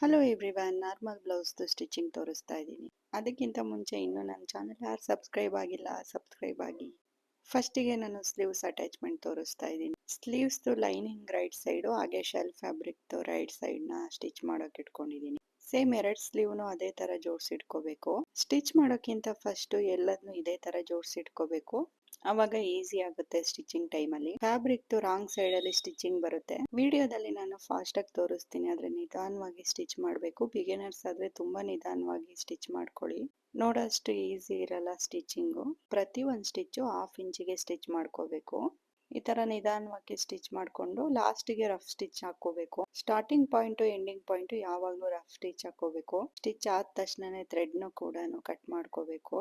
Hello everyone normal ಬ್ಲೌಸ್ದು stitching ತೋರಿಸ್ತಾ ಇದ್ದೀನಿ. ಅದಕ್ಕಿಂತ ಮುಂಚೆ ಇನ್ನೂ ನನ್ನ ಚಾನಲ್ ಯಾರು ಸಬ್ಸ್ಕ್ರೈಬ್ ಆಗಿಲ್ಲ ಸಬ್ಸ್ಕ್ರೈಬ್ ಆಗಿ. ಫಸ್ಟಿಗೆ ನಾನು ಸ್ಲೀವ್ಸ್ ಅಟ್ಯಾಚ್ಮೆಂಟ್ ತೋರಿಸ್ತಾ ಇದ್ದೀನಿ. ಸ್ಲೀವ್ಸ್ದು ಲೈನಿಂಗ್ ರೈಟ್ ಸೈಡು ಹಾಗೆ ಶೆಲ್ ಫ್ಯಾಬ್ರಿಕ್ದು ರೈಟ್ ಸೈಡ್ನ ಸ್ಟಿಚ್ ಮಾಡೋಕೆ ಇಟ್ಕೊಂಡಿದ್ದೀನಿ. ಸೇಮ್ ಎರಡು ಸ್ಲೀವ್ನು ಅದೇ ಥರ ಜೋಡಿಸಿಟ್ಕೋಬೇಕು ಸ್ಟಿಚ್ ಮಾಡೋಕ್ಕಿಂತ ಫಸ್ಟು ಎಲ್ಲದನ್ನು ಇದೇ ಥರ ಜೋಡಿಸಿಟ್ಕೋಬೇಕು ಅವಾಗ ಈಸಿ ಆಗುತ್ತೆ ಸ್ಟಿಚಿಂಗ್ ಟೈಮಲ್ಲಿ ಫ್ಯಾಬ್ರಿಕ್ ರಾಂಗ್ ಸೈಡ್ ಅಲ್ಲಿ ಸ್ಟಿಚಿಂಗ್ ಬರುತ್ತೆ. ವಿಡಿಯೋದಲ್ಲಿ ನಾನು ಫಾಸ್ಟ್ ಆಗಿ ತೋರಿಸ್ತೀನಿ, ಆದ್ರೆ ನಿಧಾನವಾಗಿ ಸ್ಟಿಚ್ ಮಾಡಬೇಕು. ಬಿಗಿನರ್ಸ್ ಆದ್ರೆ ತುಂಬಾ ನಿಧಾನವಾಗಿ ಸ್ಟಿಚ್ ಮಾಡ್ಕೊಳ್ಳಿ. ನೋಡೋಷ್ಟು ಈಸಿ ಇರಲ್ಲ ಸ್ಟಿಚಿಂಗ್ ಪ್ರತಿ ಒಂದು ಸ್ಟಿಚ್ಚು ಹಾಫ್ ಇಂಚಿಗೆ ಸ್ಟಿಚ್ ಮಾಡ್ಕೋಬೇಕು. ಈ ತರ ನಿಧಾನವಾಗಿ ಸ್ಟಿಚ್ ಮಾಡ್ಕೊಂಡು ಲಾಸ್ಟಿಗೆ ರಫ್ ಸ್ಟಿಚ್ ಹಾಕೋಬೇಕು ಸ್ಟಾರ್ಟಿಂಗ್ ಪಾಯಿಂಟ್ ಎಂಡಿಂಗ್ ಪಾಯಿಂಟ್ ಯಾವಾಗಲೂ ರಫ್ ಸ್ಟಿಚ್ ಹಾಕೋಬೇಕು ಸ್ಟಿಚ್ ಆದ ತಕ್ಷಣನೇ ಥ್ರೆಡ್ನು ಕೂಡ ಕಟ್ ಮಾಡ್ಕೋಬೇಕು.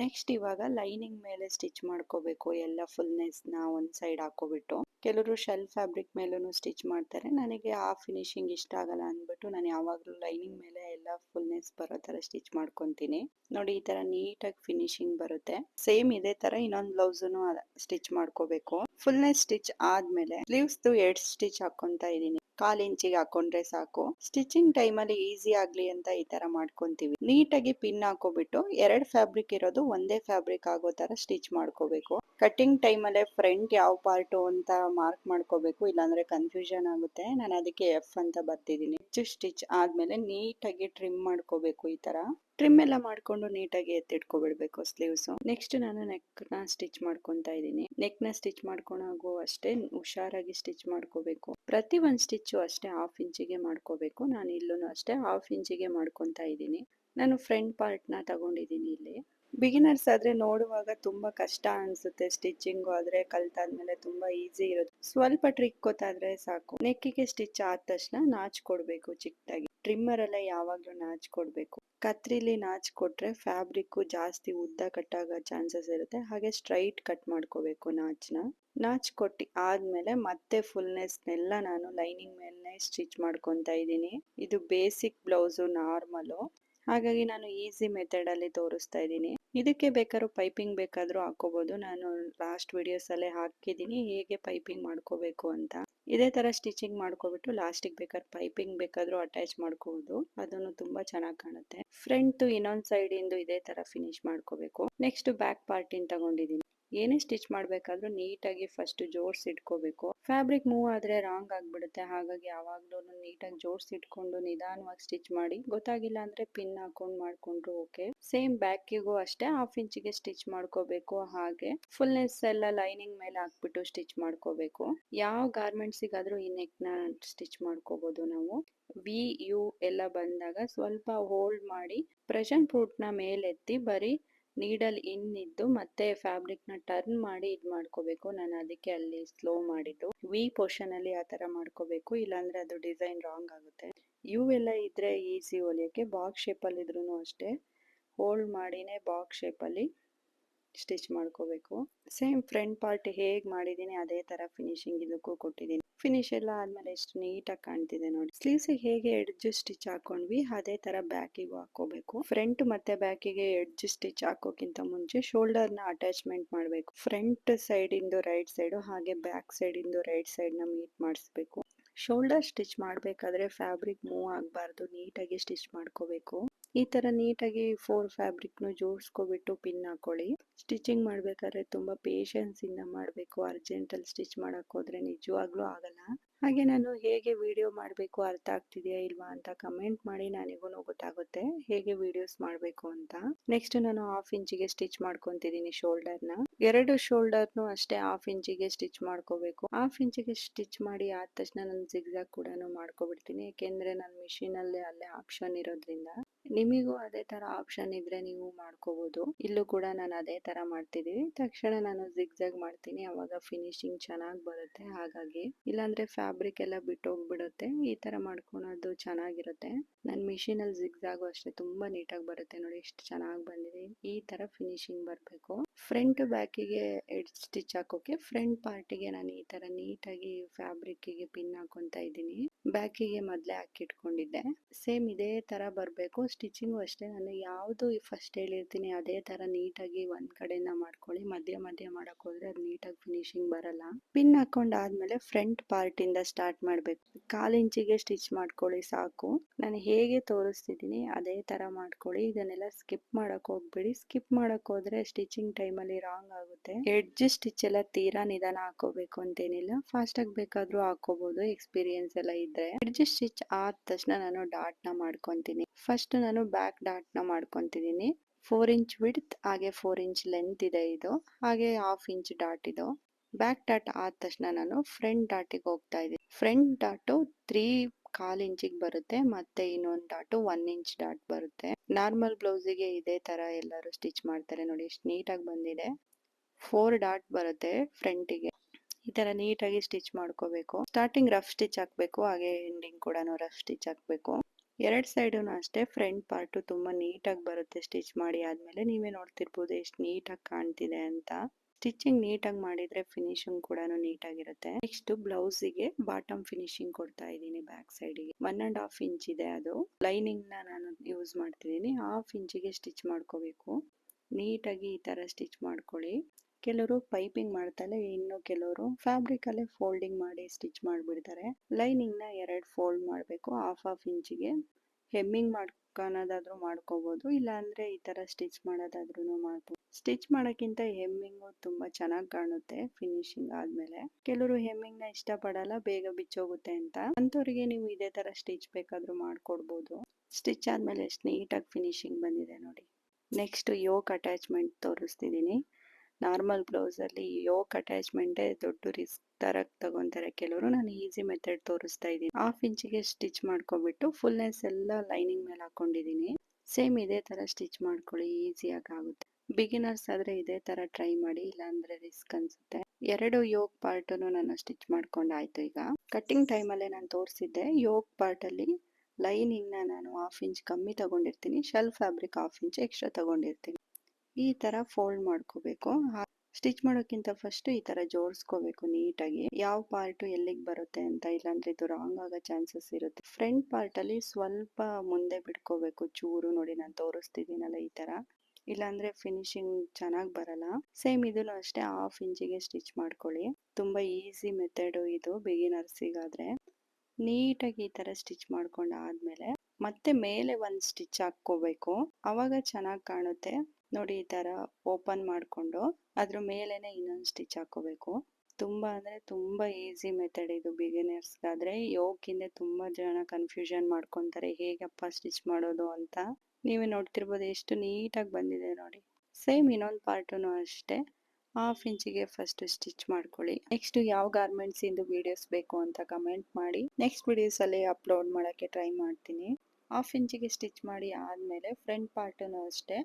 ನೆಕ್ಸ್ಟ್ ಇವಾಗ ಲೈನಿಂಗ್ ಮೇಲೆ ಸ್ಟಿಚ್ ಮಾಡ್ಕೋಬೇಕು. ಎಲ್ಲ ಫುಲ್ನೆಸ್ನ ಒಂದು ಸೈಡ್ ಹಾಕೋಬಿಟ್ಟು ಕೆಲವರು ಶೆಲ್ ಫ್ಯಾಬ್ರಿಕ್ ಮೇಲೂ ಸ್ಟಿಚ್ ಮಾಡ್ತಾರೆ. ನನಗೆ ಆ ಫಿನಿಶಿಂಗ್ ಇಷ್ಟ ಆಗಲ್ಲ ಅಂದ್ಬಿಟ್ಟು ನಾನು ಯಾವಾಗಲೂ ಲೈನಿಂಗ್ ಮೇಲೆ ಎಲ್ಲ ಫುಲ್ನೆಸ್ ಬರೋ ಥರ ಸ್ಟಿಚ್ ಮಾಡ್ಕೊತೀನಿ. ನೋಡಿ, ಈ ಥರ ನೀಟಾಗಿ ಫಿನಿಶಿಂಗ್ ಬರುತ್ತೆ. ಸೇಮ್ ಇದೇ ಥರ ಇನ್ನೊಂದು ಬ್ಲೌಸನ್ನು ಸ್ಟಿಚ್ ಮಾಡ್ಕೋಬೇಕು. ಫುಲ್ನೆಸ್ ಸ್ಟಿಚ್ ಆದ್ಮೇಲೆ ಸ್ಲೀವ್ಸ್ದು ಎರಡು ಸ್ಟಿಚ್ ಹಾಕೊಂತ ಇದ್ದೀನಿ. ಕಾಲ್ ಇಂಚಿಗೆ ಹಾಕೊಂಡ್ರೆ ಸಾಕು. ಸ್ಟಿಚಿಂಗ್ ಟೈಮ್ ಅಲ್ಲಿ ಈಸಿ ಆಗ್ಲಿ ಅಂತ ಈ ತರ ಮಾಡ್ಕೊಂತೀವಿ. ನೀಟಾಗಿ ಪಿನ್ ಹಾಕೋಬಿಟ್ಟು ಎರಡ್ ಫ್ಯಾಬ್ರಿಕ್ ಇರೋದು ಒಂದೇ ಫ್ಯಾಬ್ರಿಕ್ ಆಗೋ ತರ ಸ್ಟಿಚ್ ಮಾಡ್ಕೋಬೇಕು. ಕಟಿಂಗ್ ಟೈಮ್ ಫ್ರಂಟ್ ಯಾವ ಪಾರ್ಟ್ ಅಂತ ಮಾರ್ಕ್ ಮಾಡ್ಕೋಬೇಕು, ಇಲ್ಲಾಂದ್ರೆ ಕನ್ಫ್ಯೂಷನ್ ಆಗುತ್ತೆ. ನಾನು ಅದಕ್ಕೆ ಎಫ್ ಅಂತ ಬರ್ತಿದ್ದೀನಿ ಸ್ಟಿಚ್ ಆದ್ಮೇಲೆ ನೀಟಾಗಿ ಟ್ರಿಮ್ ಮಾಡ್ಕೋಬೇಕು ಈ ತರ ಟ್ರಿಮ್ ಎಲ್ಲ ಮಾಡ್ಕೊಂಡು ನೀಟಾಗಿ ಎತ್ತಿಟ್ಕೊಬಿಡ್ಬೇಕು ಸ್ಲೀವ್ಸ್ ನೆಕ್ಸ್ಟ್ ನಾನು ನೆಕ್ನ ಸ್ಟಿಚ್ ಮಾಡ್ಕೊತಾ ಇದ್ದೀನಿ. ನೆಕ್ನ ಸ್ಟಿಚ್ ಮಾಡ್ಕೊಳಾಗು ಅಷ್ಟೇ ಹುಷಾರಾಗಿ ಸ್ಟಿಚ್ ಮಾಡ್ಕೋಬೇಕು. ಪ್ರತಿ ಒಂದು ಸ್ಟಿಚ್ ಅಷ್ಟೇ ಹಾಫ್ ಇಂಚಿಗೆ ಮಾಡ್ಕೋಬೇಕು. ನಾನು ಇಲ್ಲೂ ಅಷ್ಟೇ ಹಾಫ್ ಇಂಚಿಗೆ ಮಾಡ್ಕೊತಾ ಇದ್ದೀನಿ. ನಾನು ಫ್ರಂಟ್ ಪಾರ್ಟ್ನ ತಗೊಂಡಿದ್ದೀನಿ ಇಲ್ಲಿ. ಬಿಗಿನರ್ಸ್ ಆದ್ರೆ ನೋಡುವಾಗ ತುಂಬಾ ಕಷ್ಟ ಅನ್ಸುತ್ತೆ. ಸ್ಟಿಚಿಂಗ್ ಆದ್ರೆ ಕಲ್ತಾದ್ಮೇಲೆ ತುಂಬಾ ಈಸಿ ಇರುತ್ತೆ. ಸ್ವಲ್ಪ ಟ್ರಿಕ್ ಗೊತ್ತಾದ್ರೆ ಸಾಕು. ನೆಕ್ಕಿಗೆ ಸ್ಟಿಚ್ ಆದ ತಕ್ಷಣ ನಾಚ್ ಕೊಡಬೇಕು ಚಿಕ್ಕದಾಗಿ ಟ್ರಿಮ್ಮರ್ ಎಲ್ಲ ಯಾವಾಗ್ಲೂ ನಾಚ್ ಕೊಡ್ಬೇಕು. ಕತ್ರಿಲಿ ನಾಚ್ ಕೊಟ್ರೆ ಫ್ಯಾಬ್ರಿಕ್ ಜಾಸ್ತಿ ಉದ್ದ ಕಟ್ಟಾಗೋ ಚಾನ್ಸಸ್ ಇರುತ್ತೆ. ಹಾಗೆ ಸ್ಟ್ರೈಟ್ ಕಟ್ ಮಾಡ್ಕೋಬೇಕು ನಾಚ್ನ. ನಾಚ್ ಕೊಟ್ಟಿ ಆದ್ಮೇಲೆ ಮತ್ತೆ ಫುಲ್ನೆಸ್ನೆಲ್ಲ ನಾನು ಲೈನಿಂಗ್ ಮೇಲೆ ಸ್ಟಿಚ್ ಮಾಡ್ಕೊತಾ ಇದ್ದೀನಿ. ಇದು ಬೇಸಿಕ್ ಬ್ಲೌಸು ನಾರ್ಮಲು ಹಾಗಾಗಿ ನಾನು ಈಸಿ ಮೆಥಡ್ ಅಲ್ಲಿ ತೋರಿಸ್ತಾ ಇದ್ದೀನಿ. ಇದಕ್ಕೆ ಬೇಕಾದ್ರೂ ಪೈಪಿಂಗ್ ಬೇಕಾದ್ರೂ ಹಾಕೋಬಹುದು ನಾನು ಲಾಸ್ಟ್ ವಿಡಿಯೋಸ್ ಅಲ್ಲೇ ಹಾಕಿದ್ದೀನಿ. ಹೇಗೆ ಪೈಪಿಂಗ್ ಮಾಡ್ಕೋಬೇಕು ಅಂತ. ಇದೇ ತರ ಸ್ಟಿಚಿಂಗ್ ಮಾಡ್ಕೊಬಿಟ್ಟು ಲಾಸ್ಟಿಗೆ ಬೇಕಾದ್ರೆ ಪೈಪಿಂಗ್ ಬೇಕಾದ್ರೂ ಅಟ್ಯಾಚ್ ಮಾಡ್ಕೋಬಹುದು ಅದನ್ನು ತುಂಬಾ ಚೆನ್ನಾಗಿ ಕಾಣುತ್ತೆ. ಫ್ರಂಟ್ ಇನ್ನೊಂದ್ ಸೈಡ್ ಇಂದ ತರ ಫಿನಿಶ್ ಮಾಡ್ಕೋಬೇಕು. ನೆಕ್ಸ್ಟ್ ಬ್ಯಾಕ್ ಪಾರ್ಟಿನ ತಗೊಂಡಿದ್ದೀನಿ ಏನೇ ಸ್ಟಿಚ್ ಮಾಡಬೇಕಾದ್ರೂ ನೀಟಾಗಿ ಫಸ್ಟ್ ಜೋಡಿಸಿ ಇಟ್ಕೋಬೇಕು. ಫ್ಯಾಬ್ರಿಕ್ ಮೂವ್ ಆದ್ರೆ ರಾಂಗ್ ಆಗಿಬಿಡುತ್ತೆ. ಹಾಗಾಗಿ ಯಾವಾಗಲೂ ನೀಟಾಗಿ ಜೋಡಿಸಿ ಇಟ್ಕೊಂಡು ನಿಧಾನವಾಗಿ ಸ್ಟಿಚ್ ಮಾಡಿ. ಗೊತ್ತಾಗಿಲ್ಲ ಅಂದರೆ ಪಿನ್ ಹಾಕೊಂಡು ಮಾಡ್ಕೊಂಡ್ರು ಓಕೆ. ಸೇಮ್ ಬ್ಯಾಕಿಗೂ ಅಷ್ಟೇ ಹಾಫ್ ಇಂಚಿಗೆ ಸ್ಟಿಚ್ ಮಾಡ್ಕೋಬೇಕು. ಹಾಗೆ ಫುಲ್ನೆಸ್ ಎಲ್ಲ ಲೈನಿಂಗ್ ಮೇಲೆ ಹಾಕ್ಬಿಟ್ಟು ಸ್ಟಿಚ್ ಮಾಡ್ಕೋಬೇಕು. ಯಾವ ಗಾರ್ಮೆಂಟ್ಸಿಗಾದರೂ ಈ ನೆಕ್ನ ಸ್ಟಿಚ್ ಮಾಡ್ಕೋಬಹುದು ನಾವು. ವಿ, ಯು ಎಲ್ಲ ಬಂದಾಗ ಸ್ವಲ್ಪ ಹೋಲ್ಡ್ ಮಾಡಿ, ಪ್ರೆಷನ್ ಫ್ರೂಟ್ನ ಮೇಲೆತ್ತಿ ಬರೀ ನೀಡಲ್ ಇನ್ ಇದ್ದು ಮತ್ತೆ ಫ್ಯಾಬ್ರಿಕ್ನ ಟರ್ನ್ ಮಾಡಿ ಇದು ಮಾಡ್ಕೋಬೇಕು. ನಾನು ಅದಕ್ಕೆ ಅಲ್ಲಿ ಸ್ಲೋ ಮಾಡಿದ್ದು. ವಿ ಪೋರ್ಷನ್ ಅಲ್ಲಿ ಆ ತರ ಮಾಡ್ಕೋಬೇಕು. ಇಲ್ಲಾಂದ್ರೆ ಅದು ಡಿಸೈನ್ ರಾಂಗ್ ಆಗುತ್ತೆ. ಯು ಎಲ್ಲ ಇದ್ರೆ ಈಸಿ ಹೊಲಿಯಕ್ಕೆ ಬಾಕ್ಸ್ ಶೇಪ್ ಅಲ್ಲಿ ಇದ್ರು ಅಷ್ಟೇ. ಹೋಲ್ಡ್ ಮಾಡಿನೇ ಬಾಕ್ಸ್ ಶೇಪ್ ಅಲ್ಲಿ ಸ್ಟಿಚ್ ಮಾಡ್ಕೋಬೇಕು. ಸೇಮ್ ಫ್ರಂಟ್ ಪಾರ್ಟ್ ಹೇಗ್ ಮಾಡಿದೀನಿ ಅದೇ ತರ ಫಿನಿಶಿಂಗ್ ಇದಕ್ಕೂ ಕೊಟ್ಟಿದ್ದೀನಿ ಫಿನಿಶ್ ಎಲ್ಲ ಆದ್ಮೇಲೆ ಎಷ್ಟು ನೀಟಾಗಿ ಕಾಣ್ತಿದೆ ನೋಡಿ. ಸ್ಲೀವ್ಸ್ ಹೇಗೆ ಎಡ್ಜ್ ಸ್ಟಿಚ್ ಹಾಕೊಂಡ್ವಿ, ಅದೇ ತರ ಬ್ಯಾಕಿಗೂ ಹಾಕೋಬೇಕು. ಫ್ರಂಟ್ ಮತ್ತೆ ಬ್ಯಾಕಿಗೆ ಎಡ್ಜ್ ಸ್ಟಿಚ್ ಹಾಕೋಕ್ಕಿಂತ ಮುಂಚೆ ಶೋಲ್ಡರ್ನ ಅಟ್ಯಾಚ್ಮೆಂಟ್ ಮಾಡಬೇಕು. ಫ್ರಂಟ್ ಸೈಡಿಂದು ರೈಟ್ ಸೈಡ್ ಹಾಗೆ ಬ್ಯಾಕ್ ಸೈಡಿಂದು ರೈಟ್ ಸೈಡ್ನ ಮೀಟ್ ಮಾಡಿಸ್ಬೇಕು. ಶೋಲ್ಡರ್ ಸ್ಟಿಚ್ ಮಾಡಬೇಕಾದ್ರೆ ಫ್ಯಾಬ್ರಿಕ್ ಮೂವ್ ಆಗಬಾರ್ದು, ನೀಟಾಗಿ ಸ್ಟಿಚ್ ಮಾಡ್ಕೋಬೇಕು. ಈ ಥರ ನೀಟಾಗಿ ಫೋರ್ ಫ್ಯಾಬ್ರಿಕ್ನು ಜೋಡಿಸ್ಕೊಬಿಟ್ಟು ಪಿನ್ ಹಾಕೊಳ್ಳಿ. ಸ್ಟಿಚಿಂಗ್ ಮಾಡಬೇಕಾದ್ರೆ ತುಂಬ ಪೇಷನ್ಸಿಂದ ಮಾಡಬೇಕು. ಅರ್ಜೆಂಟಲ್ಲಿ ಸ್ಟಿಚ್ ಮಾಡೋಕ್ಕೋದ್ರೆ ನಿಜವಾಗ್ಲೂ ಆಗಲ್ಲ. ಹಾಗೆ ನಾನು ಹೇಗೆ ವಿಡಿಯೋ ಮಾಡಬೇಕು ಅರ್ಥ ಆಗ್ತಿದೆಯಾ ಇಲ್ವಾ ಅಂತ ಕಮೆಂಟ್ ಮಾಡಿ ನನಗೂ ಗೊತ್ತಾಗುತ್ತೆ. ಹೇಗೆ ವಿಡಿಯೋಸ್ ಮಾಡಬೇಕು ಅಂತ. ನೆಕ್ಸ್ಟ್ ನಾನು ಹಾಫ್ ಇಂಚಿಗೆ ಸ್ಟಿಚ್ ಮಾಡ್ಕೊತಿದ್ದೀನಿ ಶೋಲ್ಡರ್ನ ಎರಡು ಶೋಲ್ಡರ್ನು ಅಷ್ಟೇ ಹಾಫ್ ಇಂಚಿಗೆ ಸ್ಟಿಚ್ ಮಾಡ್ಕೋಬೇಕು. ಹಾಫ್ ಇಂಚಿಗೆ ಸ್ಟಿಚ್ ಮಾಡಿ ಆದ ತಕ್ಷಣ ನಾನು ಜಿಗ್ಜಾಗ್ ಕೂಡ ಮಾಡ್ಕೊಬಿಡ್ತೀನಿ. ಯಾಕೆಂದ್ರೆ ನನ್ನ ಮಿಷಿನ್ ಅಲ್ಲೇ ಆಪ್ಷನ್ ಇರೋದ್ರಿಂದ. ನಿಮಗೂ ಅದೇ ತರ ಆಪ್ಷನ್ ಇದ್ರೆ ನೀವು ಮಾಡ್ಕೋಬೋದು. ಇಲ್ಲೂ ಕೂಡ ನಾನು ಅದೇ ತರ ಮಾಡ್ತಿದೀವಿ ತಕ್ಷಣ ನಾನು ಜಿಗ್ಜಾಗ್ ಮಾಡ್ತೀನಿ. ಅವಾಗ ಫಿನಿಶಿಂಗ್ ಚೆನ್ನಾಗಿ ಬರುತ್ತೆ. ಹಾಗಾಗಿ ಇಲ್ಲಾಂದ್ರೆ ಫ್ಯಾಬ್ರಿಕ್ ಎಲ್ಲ ಬಿಟ್ಟೋಗ್ಬಿಡುತ್ತೆ. ಈ ತರ ಮಾಡ್ಕೊಳೋದು ಚೆನ್ನಾಗಿರುತ್ತೆ. ನನ್ನ ಮಿಷಿನ್ ಅಲ್ಲಿ ಜಿಗ್ಜಾಗು ಅಷ್ಟೇ. ತುಂಬಾ ನೀಟಾಗಿ ಬರುತ್ತೆ ನೋಡಿ. ಎಷ್ಟು ಚೆನ್ನಾಗಿ ಬಂದಿದೆ. ಈ ತರ ಫಿನಿಶಿಂಗ್ ಬರಬೇಕು. ಫ್ರಂಟ್ ಬ್ಯಾಕಿಗೆ ಎಡ್ ಸ್ಟಿಚ್ ಹಾಕೋಕೆ ಫ್ರಂಟ್ ಪಾರ್ಟಿಗೆ ನಾನು ಈ ಥರ ನೀಟಾಗಿ ಫ್ಯಾಬ್ರಿಕ್ಕಿಗೆ ಪಿನ್ ಹಾಕೊಂತ ಇದ್ದೀನಿ. ಬ್ಯಾಕಿಗೆ ಮೊದಲೇ ಹಾಕಿಟ್ಕೊಂಡಿದ್ದೆ. ಸೇಮ್ ಇದೇ ಥರ ಬರಬೇಕು. ಸ್ಟಿಚಿಂಗು ಅಷ್ಟೇ. ನಾನು ಯಾವುದು ಫಸ್ಟ್ ಹೇಳಿರ್ತೀನಿ ಅದೇ ಥರ ನೀಟಾಗಿ ಒಂದು ಕಡೆಯಿಂದ ಮಾಡ್ಕೊಳ್ಳಿ. ಮಧ್ಯ ಮಧ್ಯ ಮಾಡೋಕ್ಕೆ ಹೋದರೆ ಅದು ನೀಟಾಗಿ ಫಿನಿಶಿಂಗ್ ಬರಲ್ಲ. ಪಿನ್ ಹಾಕೊಂಡಾದ್ಮೇಲೆ ಫ್ರಂಟ್ ಪಾರ್ಟಿಂದ ಸ್ಟಾರ್ಟ್ ಮಾಡಬೇಕು. ಕಾಲು ಇಂಚಿಗೆ ಸ್ಟಿಚ್ ಮಾಡ್ಕೊಳ್ಳಿ ಸಾಕು. ನಾನು ಹೇಗೆ ತೋರಿಸ್ತಿದ್ದೀನಿ ಅದೇ ಥರ ಮಾಡ್ಕೊಳ್ಳಿ. ಇದನ್ನೆಲ್ಲ ಸ್ಕಿಪ್ ಮಾಡೋಕ್ಕೆ ಹೋಗ್ಬೇಡಿ. ಸ್ಕಿಪ್ ಮಾಡೋಕ್ಕೆ ಹೋದರೆ ಸ್ಟಿಚಿಂಗ್ ಟೈಮಲ್ಲಿ ರಾಂಗ್ ಆಗುತ್ತೆ. ಎಡ್ಜ್ ಸ್ಟಿಚ್ ಎಲ್ಲ ತೀರಾ ನಿಧಾನ ಹಾಕೋಬೇಕು ಅಂತೇನಿಲ್ಲ. ಫಾಸ್ಟಾಗಿ ಬೇಕಾದರೂ ಹಾಕೋಬೋದು. ಎಕ್ಸ್ಪೀರಿಯೆನ್ಸ್ ಎಲ್ಲ ಇದ್ರೆ ಬ್ರಿಡ್ಜ್ ಸ್ಟಿಚ್ ಆದ ತಕ್ಷಣ ನಾನು ಡಾಟ್ನ ಮಾಡ್ಕೊಂತೀನಿ. ಫಸ್ಟ್ ನಾನು ಬ್ಯಾಕ್ ಡಾಟ್ನ ಮಾಡ್ಕೊಂತಿದೀನಿ. ಫೋರ್ ಇಂಚ್ ವಿಡ್ತ್ ಹಾಗೆ ಫೋರ್ ಇಂಚ್ ಲೆಂತ್ ಇದೆ ಇದು. ಹಾಗೆ ಹಾಫ್ ಇಂಚ್ ಡಾಟ್ ಇದು. ಬ್ಯಾಕ್ ಡಾಟ್ ಆದ ತಕ್ಷಣ ನಾನು ಫ್ರಂಟ್ ಡಾಟಿಗೆ ಹೋಗ್ತಾ ಇದ್ದೀನಿ. ಫ್ರಂಟ್ ಡಾಟು ತ್ರೀ ಕಾಲ್ ಇಂಚಿಗೆ ಬರುತ್ತೆ, ಮತ್ತೆ ಇನ್ನೊಂದು ಡಾಟು ಒನ್ ಇಂಚ್ ಡಾಟ್ ಬರುತ್ತೆ. ನಾರ್ಮಲ್ ಬ್ಲೌಸಿಗೆ ಇದೇ ತರ ಎಲ್ಲರೂ ಸ್ಟಿಚ್ ಮಾಡ್ತಾರೆ ನೋಡಿ, ಎಷ್ಟು ನೀಟಾಗಿ ಬಂದಿದೆ. ಫೋರ್ ಡಾಟ್ ಬರುತ್ತೆ ಫ್ರಂಟಿಗೆ ಈ ತರ ನೀಟಾಗಿ ಸ್ಟಿಚ್ ಮಾಡ್ಕೋಬೇಕು. ಸ್ಟಾರ್ಟಿಂಗ್ ರಫ್ ಸ್ಟಿಚ್ ಹಾಕ್ಬೇಕು, ಹಾಗೆ ಎಂಡಿಂಗ್ ಕೂಡ ರಫ್ ಸ್ಟಿಚ್ ಹಾಕ್ಬೇಕು. ಎರಡ್ ಸೈಡು ಅಷ್ಟೇ ಫ್ರಂಟ್ ಪಾರ್ಟು ತುಂಬಾ ನೀಟಾಗಿ ಬರುತ್ತೆ ಸ್ಟಿಚ್ ಮಾಡಿ ಆದ್ಮೇಲೆ. ನೀವೇ ನೋಡ್ತಿರ್ಬೋದು ಎಷ್ಟು ನೀಟಾಗಿ ಕಾಣ್ತಿದೆ ಅಂತ. ಸ್ಟಿಚಿಂಗ್ ನೀಟಾಗಿ ಮಾಡಿದ್ರೆ ಫಿನಿಶಿಂಗ್ ಕೂಡ ನೀಟಾಗಿರುತ್ತೆ. ನೆಕ್ಸ್ಟ್ ಬ್ಲೌಸಿಗೆ ಬಾಟಮ್ ಫಿನಿಶಿಂಗ್ ಕೊಡ್ತಾ ಇದ್ದೀನಿ ಬ್ಯಾಕ್ ಸೈಡಿಗೆ ಒನ್ ಅಂಡ್ ಹಾಫ್ ಇಂಚ್ ಇದೆ ಅದು. ಲೈನಿಂಗ್ನ ನಾನು ಯೂಸ್ ಮಾಡ್ತಿದ್ದೀನಿ. ಹಾಫ್ ಇಂಚಿಗೆ ಸ್ಟಿಚ್ ಮಾಡ್ಕೋಬೇಕು. ನೀಟಾಗಿ ಈ ತರ ಸ್ಟಿಚ್ ಮಾಡ್ಕೊಳ್ಳಿ. ಕೆಲವರು ಪೈಪಿಂಗ್ ಮಾಡ್ತಾರೆ, ಇನ್ನು ಕೆಲವರು ಫ್ಯಾಬ್ರಿಕ್ ಅಲ್ಲೇ ಫೋಲ್ಡಿಂಗ್ ಮಾಡಿ ಸ್ಟಿಚ್ ಮಾಡಿಬಿಡ್ತಾರೆ. ಲೈನಿಂಗ್ನ ಎರಡು ಫೋಲ್ಡ್ ಮಾಡಬೇಕು, ಹಾಫ್ ಹಾಫ್ ಇಂಚಿಗೆ. ಹೆಮ್ಮಿಂಗ್ ಮಾಡ್ಕೊಳೋದಾದ್ರೂ ಮಾಡ್ಕೋಬಹುದು ಇಲ್ಲ ಅಂದ್ರೆ ಈ ತರ ಸ್ಟಿಚ್ ಮಾಡೋದಾದ್ರೂ ಮಾಡ್ಬೋದು ಸ್ಟಿಚ್ ಮಾಡೋಕ್ಕಿಂತ ಹೆಮ್ಮಿಂಗು ತುಂಬಾ ಚೆನ್ನಾಗಿ ಕಾಣುತ್ತೆ ಫಿನಿಶಿಂಗ್ ಆದ್ಮೇಲೆ. ಕೆಲವರು ಹೆಮ್ಮಿಂಗ್ನ ಇಷ್ಟ ಪಡಲ್ಲ ಬೇಗ ಬಿಚ್ಚೋಗುತ್ತೆ ಅಂತ. ಅಂತವ್ರಿಗೆ ನೀವು ಇದೇ ತರ ಸ್ಟಿಚ್ ಬೇಕಾದ್ರೂ ಮಾಡ್ಕೊಡ್ಬೋದು. ಸ್ಟಿಚ್ ಆದ್ಮೇಲೆ ಎಷ್ಟು ನೀಟಾಗಿ ಫಿನಿಶಿಂಗ್ ಬಂದಿದೆ ನೋಡಿ. ನೆಕ್ಸ್ಟ್ ಯೋಕ್ ಅಟ್ಯಾಚ್ಮೆಂಟ್ ತೋರಿಸ್ತಿದ್ದೀನಿ. ನಾರ್ಮಲ್ ಬ್ಲೌಸಲ್ಲಿ ಯೋಕ್ ಅಟ್ಯಾಚ್ಮೆಂಟೇ ದೊಡ್ಡ ರಿಸ್ಕ್ ತರಕ್ ತಗೊಂತಾರೆ. ಕೆಲವರು ನಾನು ಈಸಿ ಮೆಥಡ್ ತೋರಿಸ್ತಾ ಇದ್ದೀನಿ. ಹಾಫ್ ಇಂಚಿಗೆ ಸ್ಟಿಚ್ ಮಾಡ್ಕೊಬಿಟ್ಟು ಫುಲ್ನೆಸ್ ಎಲ್ಲ ಲೈನಿಂಗ್ ಮೇಲೆ ಹಾಕೊಂಡಿದ್ದೀನಿ. ಸೇಮ್ ಇದೇ ತರ ಸ್ಟಿಚ್ ಮಾಡ್ಕೊಳ್ಳಿ, ಈಸಿಯಾಗಿ ಆಗುತ್ತೆ. ಬಿಗಿನರ್ಸ್ ಆದ್ರೆ ಇದೇ ತರ ಟ್ರೈ ಮಾಡಿ, ಇಲ್ಲಾಂದ್ರೆ ರಿಸ್ಕ್ ಅನ್ಸುತ್ತೆ. ಎರಡು ಯೋಗ ಪಾರ್ಟ್ ನಾನು ಸ್ಟಿಚ್ ಮಾಡ್ಕೊಂಡಾಯ್ತು ಈಗ. ಕಟ್ಟಿಂಗ್ ಟೈಮಲ್ಲೇ ನಾನು ತೋರಿಸಿದ್ದೆ ಯೋಗ ಪಾರ್ಟ್ ಅಲ್ಲಿ ಲೈನಿಂಗ್ನ ನಾನು ಹಾಫ್ ಇಂಚ್ ಕಮ್ಮಿ ತಗೊಂಡಿರ್ತೀನಿ, shell fabric half inch extra ತಗೊಂಡಿರ್ತೀನಿ. ಈ ತರ ಫೋಲ್ಡ್ ಮಾಡ್ಕೋಬೇಕು. ಸ್ಟಿಚ್ ಮಾಡೋಕ್ಕಿಂತ ಫಸ್ಟ್ ಈ ತರ ಜೋಡಿಸ್ಕೋಬೇಕು ನೀಟಾಗಿ. ಯಾವ ಪಾರ್ಟ್ ಎಲ್ಲಿಗೆ ಬರುತ್ತೆ ಅಂತ, ಇಲ್ಲಾಂದ್ರೆ ಇದು ರಾಂಗ್ ಆಗೋ ಚಾನ್ಸಸ್ ಇರುತ್ತೆ. ಫ್ರಂಟ್ ಪಾರ್ಟ್ ಅಲ್ಲಿ ಸ್ವಲ್ಪ ಮುಂದೆ ಬಿಟ್ಕೋಬೇಕು, ಚೂರು ನೋಡಿ ನಾನು ತೋರಿಸ್ತಿದ್ದೀನಲ್ಲ ಈ ತರ. ಇಲ್ಲಾಂದ್ರೆ ಫಿನಿಶಿಂಗ್ ಚೆನ್ನಾಗಿ ಬರಲ್ಲ. ಸೇಮ್ ಇದನ್ನು ಅಷ್ಟೇ ಹಾಫ್ ಇಂಚಿಗೆ ಸ್ಟಿಚ್ ಮಾಡ್ಕೊಳ್ಳಿ. ತುಂಬಾ ಈಸಿ ಮೆಥಡ್ ಇದು ಬಿಗಿನರ್ಸಿಗಾದ್ರೆ ನೀಟಾಗಿ ಈ ತರ ಸ್ಟಿಚ್ ಮಾಡ್ಕೊಂಡು ಆದ್ಮೇಲೆ ಮತ್ತೆ ಮೇಲೆ ಒಂದ್ ಸ್ಟಿಚ್ ಹಾಕೋಬೇಕು ಅವಾಗ ಚೆನ್ನಾಗಿ ಕಾಣುತ್ತೆ. ನೋಡಿ ಈ ಥರ ಓಪನ್ ಮಾಡಿಕೊಂಡು ಅದ್ರ ಮೇಲೇನೆ ಇನ್ನೊಂದು ಸ್ಟಿಚ್ ಹಾಕೋಬೇಕು ತುಂಬ ಅಂದರೆ ತುಂಬ ಈಸಿ ಮೆಥಡ್ ಇದು ಬಿಗಿನರ್ಸ್ಗಾದರೆ ಯೋಗಿಂದ ತುಂಬ ಜನ ಕನ್ಫ್ಯೂಷನ್ ಮಾಡ್ಕೊತಾರೆ, ಹೇಗಪ್ಪ ಸ್ಟಿಚ್ ಮಾಡೋದು ಅಂತ. ನೀವೇ ನೋಡ್ತಿರ್ಬೋದು ಎಷ್ಟು ನೀಟಾಗಿ ಬಂದಿದೆ ನೋಡಿ. ಸೇಮ್ ಇನ್ನೊಂದು ಪಾರ್ಟೂ ಅಷ್ಟೇ. ಹಾಫ್ ಇಂಚಿಗೆ ಫಸ್ಟ್ ಸ್ಟಿಚ್ ಮಾಡ್ಕೊಳ್ಳಿ. ನೆಕ್ಸ್ಟ್ ಯಾವ ಗಾರ್ಮೆಂಟ್ಸ್ ಇಂದು ವಿಡಿಯೋಸ್ ಬೇಕು ಅಂತ ಕಮೆಂಟ್ ಮಾಡಿ. ನೆಕ್ಸ್ಟ್ ವಿಡಿಯೋಸ್ ಅಲ್ಲಿ ಅಪ್ಲೋಡ್ ಮಾಡೋಕ್ಕೆ ಟ್ರೈ ಮಾಡ್ತೀನಿ. ಹಾಫ್ ಇಂಚಿಗೆ ಸ್ಟಿಚ್ ಮಾಡಿ ಆದಮೇಲೆ ಫ್ರಂಟ್ ಪಾರ್ಟನು ಅಷ್ಟೇ.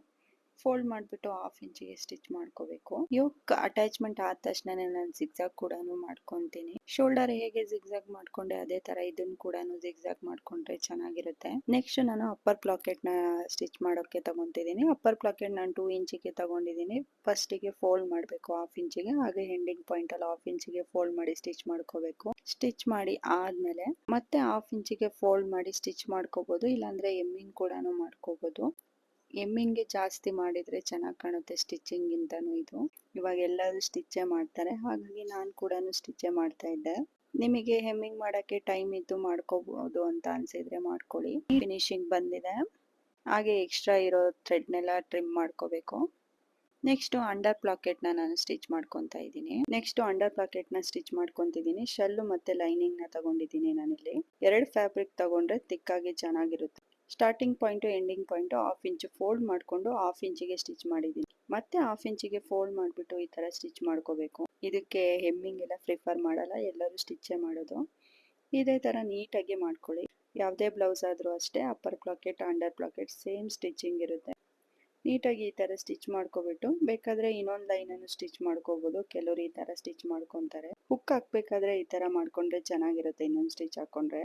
ಫೋಲ್ಡ್ ಮಾಡಿಬಿಟ್ಟು ಹಾಫ್ ಇಂಚಿಗೆ ಸ್ಟಿಚ್ ಮಾಡ್ಕೋಬೇಕು. ಯೋಕ್ ಅಟ್ಯಾಚ್ಮೆಂಟ್ ಆದ ತಕ್ಷಣ ನಾನು ಜಿಗ್ಜಾಗ್ ಕೂಡ ಮಾಡ್ಕೊತೀನಿ. ಶೋಲ್ಡರ್ ಹೇಗೆ ಜಿಗ್ಜಾಗ್ ಮಾಡ್ಕೊಂಡೆ ಅದೇ ತರ ಇದನ್ನು ಕೂಡ ಜಿಗ್ಜಾಗ್ ಮಾಡ್ಕೊಂಡ್ರೆ ಚೆನ್ನಾಗಿರುತ್ತೆ. ನೆಕ್ಸ್ಟ್ ನಾನು ಅಪ್ಪರ್ ಪ್ಲಾಕೆಟ್ನ ಸ್ಟಿಚ್ ಮಾಡೋಕೆ ತಗೊಂತಿದ್ದೀನಿ. ಅಪ್ಪರ್ ಪ್ಲಾಕೆಟ್ ನಾನು ಟೂ ಇಂಚಿಗೆ ತಗೊಂಡಿದ್ದೀನಿ. ಫಸ್ಟಿಗೆ ಫೋಲ್ಡ್ ಮಾಡಬೇಕು ಹಾಫ್ ಇಂಚಿಗೆ, ಹಾಗೆ ಹೆಂಡಿಂಗ್ ಪಾಯಿಂಟ್ ಅಲ್ಲಿ ಹಾಫ್ ಇಂಚಿಗೆ ಫೋಲ್ಡ್ ಮಾಡಿ ಸ್ಟಿಚ್ ಮಾಡ್ಕೋಬೇಕು. ಸ್ಟಿಚ್ ಮಾಡಿ ಆದ್ಮೇಲೆ ಮತ್ತೆ ಹಾಫ್ ಇಂಚಿಗೆ ಫೋಲ್ಡ್ ಮಾಡಿ ಸ್ಟಿಚ್ ಮಾಡ್ಕೋಬಹುದು ಇಲ್ಲಾಂದ್ರೆ ಎಮ್ಮಿಂಗ್ ಕೂಡ ಮಾಡ್ಕೋಬಹುದು ಎಮ್ಮಿಂಗ್ಗೆ ಜಾಸ್ತಿ ಮಾಡಿದ್ರೆ ಚೆನ್ನಾಗಿ ಕಾಣುತ್ತೆ ಸ್ಟಿಚಿಂಗ್ ಇಂತಾನು ಇದು. ಇವಾಗ ಎಲ್ಲರೂ ಸ್ಟಿಚ್ಚೇ ಮಾಡ್ತಾರೆ. ಹಾಗಾಗಿ ನಾನು ಕೂಡ ಸ್ಟಿಚ್ಚೇ ಮಾಡ್ತಾ ಇದ್ದೆ. ನಿಮಗೆ ಹೆಮ್ಮಿಂಗ್ ಮಾಡಕ್ಕೆ ಟೈಮ್ ಇದ್ದು ಮಾಡ್ಕೋಬಹುದು ಅಂತ ಅನ್ಸಿದ್ರೆ ಮಾಡ್ಕೊಳ್ಳಿ. ಫಿನಿಶಿಂಗ್ ಬಂದಿದೆ. ಹಾಗೆ ಎಕ್ಸ್ಟ್ರಾ ಇರೋ ಥ್ರೆಡ್ನೆಲ್ಲ ಟ್ರಿಮ್ ಮಾಡ್ಕೋಬೇಕು. ನೆಕ್ಸ್ಟ್ ಅಂಡರ್ ಪ್ಲಾಕೆಟ್ನ ನಾನು ಸ್ಟಿಚ್ ಮಾಡ್ಕೊತಾ ಇದ್ದೀನಿ. ನೆಕ್ಸ್ಟ್ ಅಂಡರ್ ಪ್ಲಾಕೆಟ್ನ ಸ್ಟಿಚ್ ಮಾಡ್ಕೊತಿದ್ದೀನಿ. ಶೆಲ್ ಮತ್ತೆ ಲೈನಿಂಗ್ನ ತಗೊಂಡಿದ್ದೀನಿ ನಾನಿಲ್ಲಿ. ಎರಡು ಫ್ಯಾಬ್ರಿಕ್ ತಗೊಂಡ್ರೆ ತಿಕ್ಕಾಗಿ ಚೆನ್ನಾಗಿರುತ್ತೆ. Starting point ending point half inch fold ಮಾಡಿಕೊಂಡು ಹಾಫ್ ಇಂಚಿಗೆ ಸ್ಟಿಚ್ ಮಾಡಿದ್ದೀನಿ. ಮತ್ತೆ ಹಾಫ್ ಇಂಚಿಗೆ ಫೋಲ್ಡ್ ಮಾಡಿಬಿಟ್ಟು ಈ ಥರ ಸ್ಟಿಚ್ ಮಾಡ್ಕೋಬೇಕು. ಇದಕ್ಕೆ ಹೆಮ್ಮಿಂಗ್ ಎಲ್ಲ ಪ್ರಿಫರ್ ಮಾಡಲ್ಲ, ಎಲ್ಲರೂ ಸ್ಟಿಚ್ಚೇ ಮಾಡೋದು. ಇದೇ ಥರ ನೀಟಾಗಿ ಮಾಡ್ಕೊಳ್ಳಿ. ಯಾವುದೇ ಬ್ಲೌಸ್ ಆದರೂ ಅಷ್ಟೇ upper placket under placket same stitching ಇರುತ್ತೆ. ನೀಟಾಗಿ ಈ ಥರ ಸ್ಟಿಚ್ ಮಾಡ್ಕೊಬಿಟ್ಟು, ಬೇಕಾದರೆ ಇನ್ನೊಂದು ಲೈನನ್ನು ಸ್ಟಿಚ್ ಮಾಡ್ಕೋಬೋದು. ಕೆಲವರು ಈ ಥರ ಸ್ಟಿಚ್ ಮಾಡ್ಕೊತಾರೆ. ಹುಕ್ ಹಾಕ್ಬೇಕಾದ್ರೆ ಈ ಥರ ಮಾಡ್ಕೊಂಡ್ರೆ ಚೆನ್ನಾಗಿರುತ್ತೆ, ಇನ್ನೊಂದು ಸ್ಟಿಚ್ ಹಾಕೊಂಡ್ರೆ.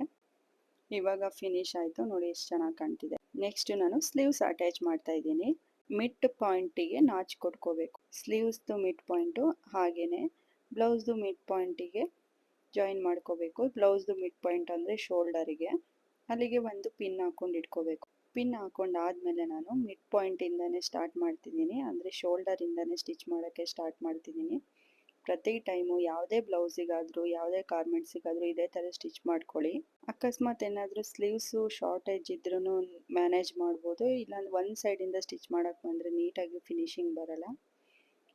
ಇವಾಗ ಫಿನಿಶ್ ಆಯಿತು. ನೋಡಿ ಎಷ್ಟು ಚೆನ್ನಾಗಿ ಕಾಣ್ತಿದೆ. ನೆಕ್ಸ್ಟ್ ನಾನು ಸ್ಲೀವ್ಸ್ ಅಟ್ಯಾಚ್ ಮಾಡ್ತಾ ಇದ್ದೀನಿ. ಮಿಡ್ ಪಾಯಿಂಟಿಗೆ ನಾಚ್ ಕೊಟ್ಕೋಬೇಕು. ಸ್ಲೀವ್ಸ್ದು ಮಿಡ್ ಪಾಯಿಂಟು ಹಾಗೆಯೇ ಬ್ಲೌಸ್ದು ಮಿಡ್ ಪಾಯಿಂಟಿಗೆ ಜಾಯಿನ್ ಮಾಡ್ಕೋಬೇಕು. ಬ್ಲೌಸ್ದು ಮಿಡ್ ಪಾಯಿಂಟ್ ಅಂದರೆ ಶೋಲ್ಡರಿಗೆ ಅಲ್ಲಿಗೆ ಒಂದು ಪಿನ್ ಹಾಕೊಂಡು ಇಟ್ಕೋಬೇಕು. ಪಿನ್ ಹಾಕೊಂಡಾದ್ಮೇಲೆ ನಾನು ಮಿಡ್ ಪಾಯಿಂಟಿಂದನೇ ಸ್ಟಾರ್ಟ್ ಮಾಡ್ತಿದ್ದೀನಿ. ಅಂದರೆ ಶೋಲ್ಡರಿಂದನೇ ಸ್ಟಿಚ್ ಮಾಡೋಕ್ಕೆ ಸ್ಟಾರ್ಟ್ ಮಾಡ್ತಿದ್ದೀನಿ. ಪ್ರತಿ ಟೈಮು ಯಾವುದೇ ಬ್ಲೌಸಿಗಾದರೂ, ಯಾವುದೇ ಗಾರ್ಮೆಂಟ್ಸಿಗಾದರೂ ಇದೇ ಥರ ಸ್ಟಿಚ್ ಮಾಡ್ಕೊಳ್ಳಿ. ಅಕಸ್ಮಾತ್ ಏನಾದರೂ ಸ್ಲೀವ್ಸು ಶಾರ್ಟೇಜ್ ಇದ್ರೂ ಮ್ಯಾನೇಜ್ ಮಾಡ್ಬೋದು, ಇಲ್ಲಾಂದ್ರೆ ಒಂದು ಸೈಡಿಂದ ಸ್ಟಿಚ್ ಮಾಡೋಕ್ಕೆ ಬಂದರೆ ನೀಟಾಗಿ ಫಿನಿಶಿಂಗ್ ಬರಲ್ಲ.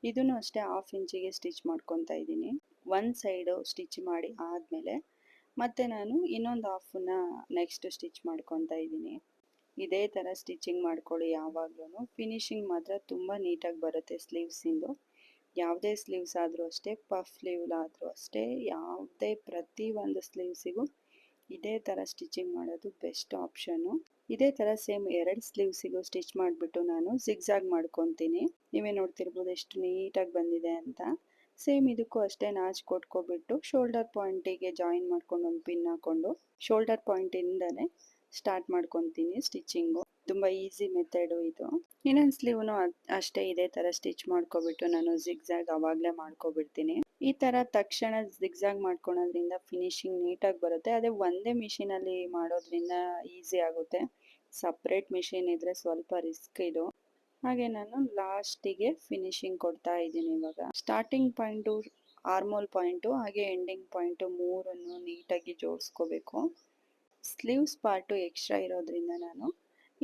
ಇದನ್ನು ಅಷ್ಟೇ ಹಾಫ್ ಇಂಚಿಗೆ ಸ್ಟಿಚ್ ಮಾಡ್ಕೊತಾ ಇದ್ದೀನಿ. ಒಂದು ಸೈಡು ಸ್ಟಿಚ್ ಮಾಡಿ ಆದಮೇಲೆ ಮತ್ತೆ ನಾನು ಇನ್ನೊಂದು ಹಾಫನ್ನ ನೆಕ್ಸ್ಟ್ ಸ್ಟಿಚ್ ಮಾಡ್ಕೊತಾ ಇದ್ದೀನಿ. ಇದೇ ಥರ ಸ್ಟಿಚಿಂಗ್ ಮಾಡ್ಕೊಳ್ಳಿ ಯಾವಾಗಲೂ ಫಿನಿಶಿಂಗ್ ಮಾತ್ರ ತುಂಬ ನೀಟಾಗಿ ಬರುತ್ತೆ ಸ್ಲೀವ್ಸಿಂದು. ಯಾವುದೇ ಸ್ಲೀವ್ಸ್ ಆದರೂ ಅಷ್ಟೇ ಪಫ್ ಸ್ಲೀವ್ಲಾದರೂ ಅಷ್ಟೇ, ಯಾವುದೇ ಪ್ರತಿ ಒಂದು ಸ್ಲೀವ್ಸಿಗೂ ಇದೇ ಥರ ಸ್ಟಿಚಿಂಗ್ ಮಾಡೋದು ಬೆಸ್ಟ್ ಆಪ್ಷನ್ನು ಇದೇ ಥರ ಸೇಮ್ ಎರಡು ಸ್ಲೀವ್ಸಿಗೂ ಸ್ಟಿಚ್ ಮಾಡಿಬಿಟ್ಟು ನಾನು ಜಿಗ್ಜಾಗ್ ಮಾಡ್ಕೊತೀನಿ. ನೀವೇ ನೋಡ್ತಿರ್ಬೋದು ಎಷ್ಟು ನೀಟಾಗಿ ಬಂದಿದೆ ಅಂತ. ಸೇಮ್ ಇದಕ್ಕೂ ಅಷ್ಟೇ ನಾಚ್ ಕೊಟ್ಕೊಬಿಟ್ಟು ಶೋಲ್ಡರ್ ಪಾಯಿಂಟಿಗೆ ಜಾಯಿನ್ ಮಾಡ್ಕೊಂಡು ಒಂದು ಪಿನ್ ಹಾಕೊಂಡು ಶೋಲ್ಡರ್ ಪಾಯಿಂಟಿಂದಲೇ ಸ್ಟಾರ್ಟ್ ಮಾಡ್ಕೊತೀನಿ ಸ್ಟಿಚಿಂಗು ತುಂಬ ಈಸಿ ಮೆಥಡು ಇದು. ಇನ್ನೊಂದು ಸ್ಲೀವ್ನು ಅಷ್ಟೇ ಇದೇ ಥರ ಸ್ಟಿಚ್ ಮಾಡ್ಕೊಬಿಟ್ಟು ನಾನು ಜಿಗ್ಜಾಗ್ ಆವಾಗಲೇ ಮಾಡ್ಕೊಬಿಡ್ತೀನಿ. ಈ ಥರ ತಕ್ಷಣ ಜಿಗ್ಜಾಗ್ ಮಾಡ್ಕೊಳೋದ್ರಿಂದ ಫಿನಿಶಿಂಗ್ ನೀಟಾಗಿ ಬರುತ್ತೆ. ಅದೇ ಒಂದೇ ಮಿಷಿನಲ್ಲಿ ಮಾಡೋದ್ರಿಂದ ಈಸಿ ಆಗುತ್ತೆ. ಸಪ್ರೇಟ್ ಮಿಷಿನ್ ಇದ್ರೆ ಸ್ವಲ್ಪ ರಿಸ್ಕ್ ಇದು. ಹಾಗೆ ನಾನು ಲಾಸ್ಟಿಗೆ ಫಿನಿಶಿಂಗ್ ಕೊಡ್ತಾ ಇದ್ದೀನಿ ಇವಾಗ. ಸ್ಟಾರ್ಟಿಂಗ್ ಪಾಯಿಂಟು ಆರ್ಮೋಲ್ ಪಾಯಿಂಟು ಹಾಗೆ ಎಂಡಿಂಗ್ ಪಾಯಿಂಟು ಮೂರನ್ನು ನೀಟಾಗಿ ಜೋಡಿಸ್ಕೋಬೇಕು. ಸ್ಲೀವ್ಸ್ ಪಾರ್ಟು ಎಕ್ಸ್ಟ್ರಾ ಇರೋದ್ರಿಂದ ನಾನು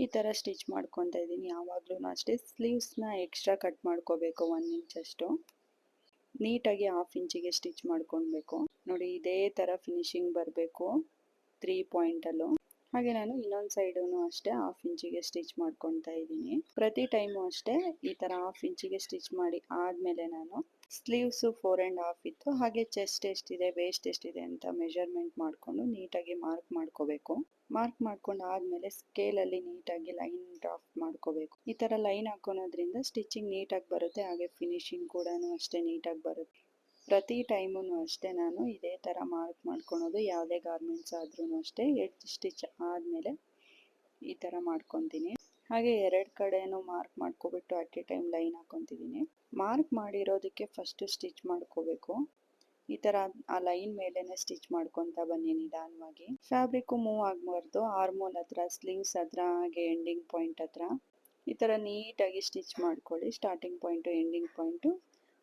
ಈ ಥರ ಸ್ಟಿಚ್ ಮಾಡ್ಕೊತಾ ಇದ್ದೀನಿ. ಯಾವಾಗಲೂ ಅಷ್ಟೇ ಸ್ಲೀವ್ಸ್ನ ಎಕ್ಸ್ಟ್ರಾ ಕಟ್ ಮಾಡ್ಕೋಬೇಕು ಒನ್ ಅಷ್ಟು. ನೀಟಾಗಿ ಹಾಫ್ ಇಂಚಿಗೆ ಸ್ಟಿಚ್ ಮಾಡ್ಕೊಳ್ಬೇಕು. ನೋಡಿ ಇದೇ ಥರ ಫಿನಿಶಿಂಗ್ ಬರಬೇಕು ತ್ರೀ ಪಾಯಿಂಟಲ್ಲೂ ಹಾಗೆ ನಾನು ಇನ್ನೊಂದು ಸೈಡು ಅಷ್ಟೇ ಹಾಫ್ ಇಂಚಿಗೆ ಸ್ಟಿಚ್ ಮಾಡ್ಕೊತಾ ಇದ್ದೀನಿ. ಪ್ರತಿ ಟೈಮು ಅಷ್ಟೇ ಈ ಥರ ಹಾಫ್ ಇಂಚಿಗೆ ಸ್ಟಿಚ್ ಮಾಡಿ ಆದಮೇಲೆ ನಾನು ಸ್ಲೀವ್ಸು ಫೋರ್ ಆ್ಯಂಡ್ ಹಾಫ್ ಇತ್ತು. ಹಾಗೆ ಚೆಸ್ಟ್ ಎಷ್ಟಿದೆ ವೇಸ್ಟ್ ಎಷ್ಟಿದೆ ಅಂತ ಮೆಜರ್ಮೆಂಟ್ ಮಾಡಿಕೊಂಡು ನೀಟಾಗಿ ಮಾರ್ಕ್ ಮಾಡ್ಕೋಬೇಕು. ಮಾರ್ಕ್ ಮಾಡ್ಕೊಂಡು ಆದಮೇಲೆ ಸ್ಕೇಲಲ್ಲಿ ನೀಟಾಗಿ ಲೈನ್ ಡ್ರಾಫ್ಟ್ ಮಾಡ್ಕೋಬೇಕು. ಈ ಥರ ಲೈನ್ ಹಾಕೊಳೋದ್ರಿಂದ ಸ್ಟಿಚಿಂಗ್ ನೀಟಾಗಿ ಬರುತ್ತೆ, ಹಾಗೆ ಫಿನಿಶಿಂಗ್ ಕೂಡ ಅಷ್ಟೇ ನೀಟಾಗಿ ಬರುತ್ತೆ. ಪ್ರತಿ ಟೈಮೂ ಅಷ್ಟೇ ನಾನು ಇದೇ ಥರ ಮಾರ್ಕ್ ಮಾಡ್ಕೊಳೋದು, ಯಾವುದೇ ಗಾರ್ಮೆಂಟ್ಸ್ ಆದ್ರೂ ಅಷ್ಟೇ ಎಡ್ಜ್ ಸ್ಟಿಚ್ ಆದಮೇಲೆ ಈ ಥರ ಮಾಡ್ಕೊತೀನಿ. ಹಾಗೆ ಎರಡು ಕಡೆನೂ ಮಾರ್ಕ್ ಮಾಡ್ಕೊಬಿಟ್ಟು ಅಟ್ ಎ ಟೈಮ್ ಲೈನ್ ಹಾಕೊತಿದ್ದೀನಿ. ಮಾರ್ಕ್ ಮಾಡಿರೋದಕ್ಕೆ ಫಸ್ಟು ಸ್ಟಿಚ್ ಮಾಡ್ಕೋಬೇಕು. ಈ ತರ ಆ ಲೈನ್ ಮೇಲೆನೆ ಸ್ಟಿಚ್ ಮಾಡ್ಕೊಂತ ಬನ್ನಿ ನಿಧಾನವಾಗಿ. ಫ್ಯಾಬ್ರಿಕ್ ಮೂವ್ ಆಗ್ಬಾರ್ದು ಆರ್ಮೋಲ್ ಹತ್ರ ಸ್ಲೀವ್ಸ್ ಹತ್ರ, ಹಾಗೆ ಎಂಡಿಂಗ್ ಪಾಯಿಂಟ್ ಹತ್ರ. ಈ ತರ ನೀಟಾಗಿ ಸ್ಟಿಚ್ ಮಾಡ್ಕೊಳ್ಳಿ, starting point, ending point.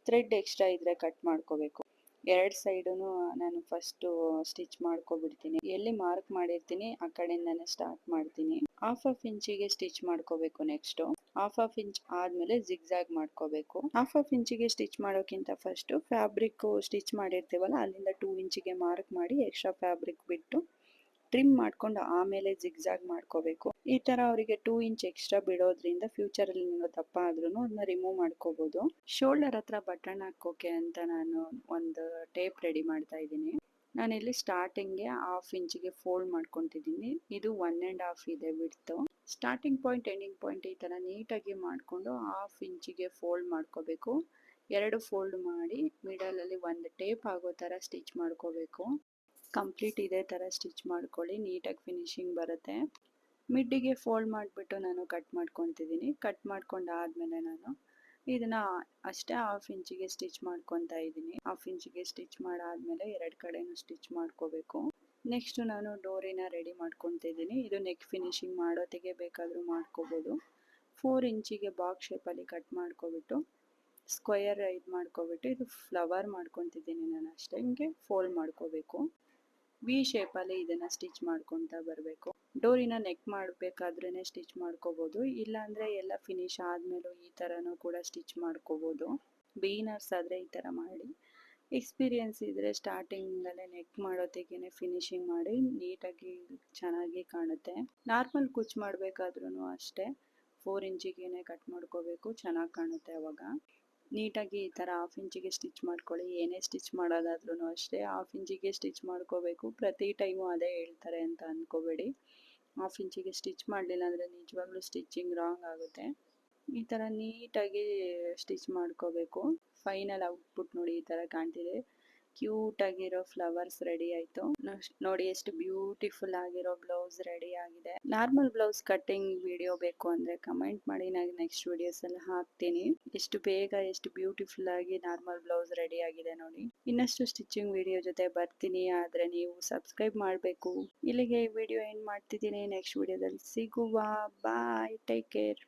Thread extra ಇದ್ರೆ ಕಟ್ ಮಾಡ್ಕೋಬೇಕು. ಎರಡು ಸೈಡೂ ನಾನು ಫಸ್ಟು ಸ್ಟಿಚ್ ಮಾಡ್ಕೊಬಿಡ್ತೀನಿ. ಎಲ್ಲಿ ಮಾರ್ಕ್ ಮಾಡಿರ್ತೀನಿ, ಆ ಕಡೆಯಿಂದನೇ ಸ್ಟಾರ್ಟ್ ಮಾಡ್ತೀನಿ. ಹಾಫ್ ಹಾಫ್ ಇಂಚಿಗೆ ಸ್ಟಿಚ್ ಮಾಡ್ಕೋಬೇಕು ನೆಕ್ಸ್ಟು ಹಾಫ್ ಆಫ್ ಇಂಚ್ ಆದಮೇಲೆ ಜಿಗ್ಜಾಗ್ ಮಾಡ್ಕೋಬೇಕು. ಹಾಫ್ ಆಫ್ ಇಂಚಿಗೆ ಸ್ಟಿಚ್ ಮಾಡೋಕ್ಕಿಂತ ಫಸ್ಟು ಫ್ಯಾಬ್ರಿಕ್ಕು ಸ್ಟಿಚ್ ಮಾಡಿರ್ತೀವಲ್ಲ, ಅಲ್ಲಿಂದ ಟೂ ಇಂಚಿಗೆ ಮಾರ್ಕ್ ಮಾಡಿ ಎಕ್ಸ್ಟ್ರಾ ಫ್ಯಾಬ್ರಿಕ್ ಬಿಟ್ಟು ಟ್ರಿಮ್ ಮಾಡ್ಕೊಂಡು ಆಮೇಲೆ ಜಿಗ್ಜಾಗ್ ಮಾಡ್ಕೋಬೇಕು. ಈ ತರ ಅವರಿಗೆ ಟೂ ಇಂಚ್ ಎಕ್ಸ್ಟ್ರಾ ಬಿಡೋದ್ರಿಂದ ಫ್ಯೂಚರ್ ಅಲ್ಲಿ ನಿಮ್ಗೆ ದಪ್ಪ ಆದ್ರೂ ಅದನ್ನ ರಿಮೂವ್ ಮಾಡ್ಕೋಬಹುದು ಶೋಲ್ಡರ್ ಹತ್ರ ಬಟನ್ ಹಾಕೋಕೆ ಅಂತ ನಾನು ಒಂದು ಟೇಪ್ ರೆಡಿ ಮಾಡ್ತಾ ಇದ್ದೀನಿ. ನಾನಿಲ್ಲಿ ಸ್ಟಾರ್ಟಿಂಗ್ಗೆ ಹಾಫ್ ಇಂಚಿಗೆ ಫೋಲ್ಡ್ ಮಾಡ್ಕೊತಿದ್ದೀನಿ. ಇದು ಒನ್ ಆ್ಯಂಡ್ ಹಾಫ್ ಇದೆ ಬಿಡ್ತು ಸ್ಟಾರ್ಟಿಂಗ್ ಪಾಯಿಂಟ್ ಎಂಡಿಂಗ್ ಪಾಯಿಂಟ್ ಈ ಥರ ನೀಟಾಗಿ ಮಾಡಿಕೊಂಡು ಹಾಫ್ ಇಂಚಿಗೆ ಫೋಲ್ಡ್ ಮಾಡ್ಕೋಬೇಕು. ಎರಡು ಫೋಲ್ಡ್ ಮಾಡಿ ಮಿಡಲಲ್ಲಿ ಒಂದು ಟೇಪ್ ಆಗೋ ಥರ ಸ್ಟಿಚ್ ಮಾಡ್ಕೋಬೇಕು. ಕಂಪ್ಲೀಟ್ ಇದೇ ಥರ ಸ್ಟಿಚ್ ಮಾಡ್ಕೊಳ್ಳಿ, ನೀಟಾಗಿ ಫಿನಿಶಿಂಗ್ ಬರುತ್ತೆ. ಮಿಡ್ಡಿಗೆ ಫೋಲ್ಡ್ ಮಾಡಿಬಿಟ್ಟು ನಾನು ಕಟ್ ಮಾಡ್ಕೊತಿದ್ದೀನಿ ಕಟ್ ಮಾಡ್ಕೊಂಡಾದ್ಮೇಲೆ ನಾನು ಇದನ್ನು ಅಷ್ಟೇ ಹಾಫ್ ಇಂಚಿಗೆ ಸ್ಟಿಚ್ ಮಾಡ್ಕೊತಾ ಇದ್ದೀನಿ. ಹಾಫ್ ಇಂಚಿಗೆ ಸ್ಟಿಚ್ ಮಾಡಾದಮೇಲೆ ಎರಡು ಕಡೆನೂ ಸ್ಟಿಚ್ ಮಾಡ್ಕೋಬೇಕು. ನೆಕ್ಸ್ಟ್ ನಾನು ಡೋರಿನ ರೆಡಿ ಮಾಡ್ಕೊತಿದ್ದೀನಿ ಇದು ನೆಕ್ ಫಿನಿಶಿಂಗ್ ಮಾಡೋತ್ತಿಗೆ ಬೇಕಾದರೂ ಮಾಡ್ಕೋಬೋದು. ಫೋರ್ ಇಂಚಿಗೆ ಬಾಕ್ಸ್ ಶೇಪಲ್ಲಿ ಕಟ್ ಮಾಡ್ಕೊಬಿಟ್ಟು ಸ್ಕ್ವಯರ್ ಇದು ಮಾಡ್ಕೊಬಿಟ್ಟು, ಇದು ಫ್ಲವರ್ ಮಾಡ್ಕೊತಿದ್ದೀನಿ ನಾನು ಅಷ್ಟೇ, ಹಿಂಗೆ ಫೋಲ್ಡ್ ಮಾಡ್ಕೋಬೇಕು. ವಿ ಶೇಪಲ್ಲಿ ಇದನ್ನು ಸ್ಟಿಚ್ ಮಾಡ್ಕೊತಾ ಬರಬೇಕು. ಡೋರಿನ ನೆಕ್ ಮಾಡಬೇಕಾದ್ರೇ ಸ್ಟಿಚ್ ಮಾಡ್ಕೋಬೋದು. ಇಲ್ಲಾಂದರೆ ಎಲ್ಲ ಫಿನಿಶ್ ಆದಮೇಲೂ ಈ ಥರನೂ ಕೂಡ ಸ್ಟಿಚ್ ಮಾಡ್ಕೋಬೋದು. ಬೀನರ್ಸ್ ಆದರೆ ಈ ಥರ ಮಾಡಿ. ಎಕ್ಸ್ಪೀರಿಯೆನ್ಸ್ ಇದ್ದರೆ ಸ್ಟಾರ್ಟಿಂಗಲ್ಲೇ ನೆಕ್ ಮಾಡೋತ್ತಿಗೆ ಫಿನಿಶಿಂಗ್ ಮಾಡಿ, ನೀಟಾಗಿ ಚೆನ್ನಾಗಿ ಕಾಣುತ್ತೆ. ನಾರ್ಮಲ್ ಕುಚ್ ಮಾಡಬೇಕಾದ್ರೂ ಅಷ್ಟೇ. ಫೋರ್ ಇಂಚಿಗೇನೆ ಕಟ್ ಮಾಡ್ಕೋಬೇಕು, ಚೆನ್ನಾಗಿ ಕಾಣುತ್ತೆ ಅವಾಗ. ನೀಟಾಗಿ ಈ ಥರ ಹಾಫ್ ಇಂಚಿಗೆ ಸ್ಟಿಚ್ ಮಾಡ್ಕೊಳ್ಳಿ, ಏನೇ ಸ್ಟಿಚ್ ಮಾಡೋದಾದ್ರೂ ಅಷ್ಟೇ ಹಾಫ್ ಇಂಚಿಗೆ ಸ್ಟಿಚ್ ಮಾಡ್ಕೋಬೇಕು. ಪ್ರತಿ ಟೈಮು ಅದೇ ಹೇಳ್ತಾರೆ ಅಂತ ಅಂದ್ಕೋಬೇಡಿ ಹಾಫ್ ಇಂಚಿಗೆ ಸ್ಟಿಚ್ ಮಾಡಲಿಲ್ಲ ಅಂದರೆ ನಿಜವಾಗ್ಲೂ ಸ್ಟಿಚ್ಚಿಂಗ್ ರಾಂಗ್ ಆಗುತ್ತೆ. ಈ ಥರ ನೀಟಾಗಿ ಸ್ಟಿಚ್ ಮಾಡ್ಕೋಬೇಕು. ಫೈನಲ್ ಔಟ್ಪುಟ್ ನೋಡಿ ಈ ಥರ ಕಾಣ್ತಿದೆ. ಕ್ಯೂಟ್ ಆಗಿರೋ ಫ್ಲವರ್ಸ್ ರೆಡಿ ಆಯ್ತು. ನೋಡಿ ಎಷ್ಟು ಬ್ಯೂಟಿಫುಲ್ ಆಗಿರೋ ಬ್ಲೌಸ್ ರೆಡಿ ಆಗಿದೆ. ನಾರ್ಮಲ್ ಬ್ಲೌಸ್ ಕಟ್ಟಿಂಗ್ ವಿಡಿಯೋ ಬೇಕು ಅಂದ್ರೆ ಕಮೆಂಟ್ ಮಾಡಿ, ನಾನು ನೆಕ್ಸ್ಟ್ ವಿಡಿಯೋಸ್ ಅಲ್ಲಿ ಹಾಕ್ತೀನಿ. ಎಷ್ಟು ಬೇಗ, ಎಷ್ಟು ಬ್ಯೂಟಿಫುಲ್ ಆಗಿ ನಾರ್ಮಲ್ ಬ್ಲೌಸ್ ರೆಡಿ ಆಗಿದೆ ನೋಡಿ. ಇನ್ನಷ್ಟು ಸ್ಟಿಚಿಂಗ್ ವಿಡಿಯೋ ಜೊತೆ ಬರ್ತೀನಿ, ಆದ್ರೆ ನೀವು ಸಬ್ಸ್ಕ್ರೈಬ್ ಮಾಡಬೇಕು. ಇಲ್ಲಿಗೆ ವಿಡಿಯೋ ಏನ್ ಮಾಡ್ತಿದ್ದೀನಿ. ನೆಕ್ಸ್ಟ್ ವಿಡಿಯೋದಲ್ಲಿ ಸಿಗುವ. Bye take care